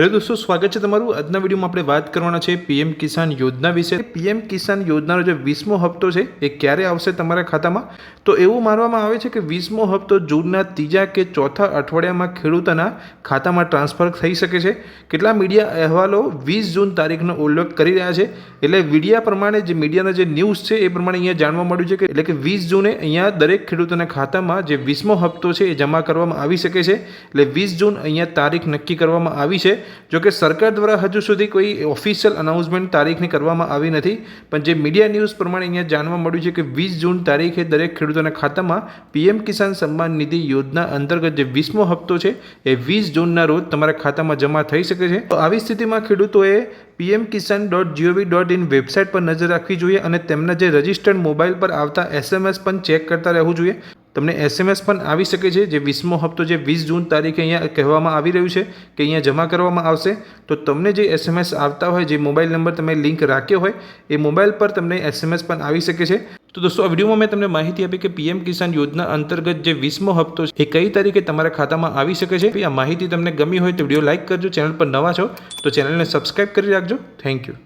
Hello દોસ્તો, સ્વાગત છે તમારું. આજના વિડીયોમાં આપણે વાત કરવાના છે પીએમ કિસાન યોજના વિશે. પીએમ કિસાન યોજનાનો જે વીસમો હપ્તો છે, એ ક્યારે આવશે તમારા ખાતામાં? તો એવું માનવામાં આવે છે કે વીસમો હપ્તો જૂનના ત્રીજા કે ચોથા અઠવાડિયામાં ખેડૂતોના ખાતામાં ટ્રાન્સફર થઈ શકે છે. કેટલા મીડિયા અહેવાલો વીસ જૂન તારીખનો ઉલ્લેખ કરી રહ્યા છે? એટલે મીડિયા પ્રમાણે જે મીડિયાના જે ન્યૂઝ છે, એ પ્રમાણે અહીંયા જાણવા મળ્યું છે કે એટલે કે વીસ જૂને અહીંયા દરેક ખેડૂતોના ખાતામાં જે વીસમો હપ્તો છે, એ જમા કરવામાં આવી શકે છે. એટલે વીસ જૂન અહીંયા તારીખ નક્કી કરવામાં આવી છે. જો કે સરકાર દ્વારા હજુ સુધી કોઈ ઓફિશિયલ અનાઉન્સમેન્ટ તારીખની કરવામાં આવી નથી, પણ જે મીડિયા ન્યૂઝ પ્રમાણે અહીંયા જાણવા મળ્યું છે કે વીસ જૂન તારીખે દરેક ખેડૂતોના ખાતામાં પીએમ કિસાન સન્માન નિધિ યોજના અંતર્ગત જે વીસમો હપ્તો છે, એ વીસ જૂનના રોજ તમારા ખાતામાં જમા થઈ શકે છે. તો આવી સ્થિતિમાં ખેડૂતોએ PM Kisan dot G O V dot in website પર નજર રાખવી જોઈએ અને તેમના જે રજિસ્ટર્ડ મોબાઈલ પર આવતા એસએમએસ પણ ચેક કરતા રહેવું જોઈએ. તમને એસએમએસ પણ આવી શકે છે, જે વીસમો હપ્તો જે વીસ જૂન તારીખે અહીંયા કહેવામાં આવી રહ્યું છે કે અહીંયા જમા કરવામાં આવશે. તો તમને જે એસએમએસ આવતા હોય, જે મોબાઈલ નંબર તમે લિંક રાખ્યો હોય, એ મોબાઈલ પર તમને એસએમએસ પણ આવી શકે છે. તો દોસ્તો, આ વિડીયોમાં મેં તમને માહિતી આપી કે પીએમ કિસાન યોજના અંતર્ગત જે વીસમો હપ્તો છે, એ કઈ તારીખે તમારા ખાતામાં આવી શકે છે? આ માહિતી તમને ગમી હોય તો વીડિયો લાઇક કરજો, ચેનલ પર નવા છો તો ચેનલને સબસ્ક્રાઈબ કરી રાખજો. Thank you.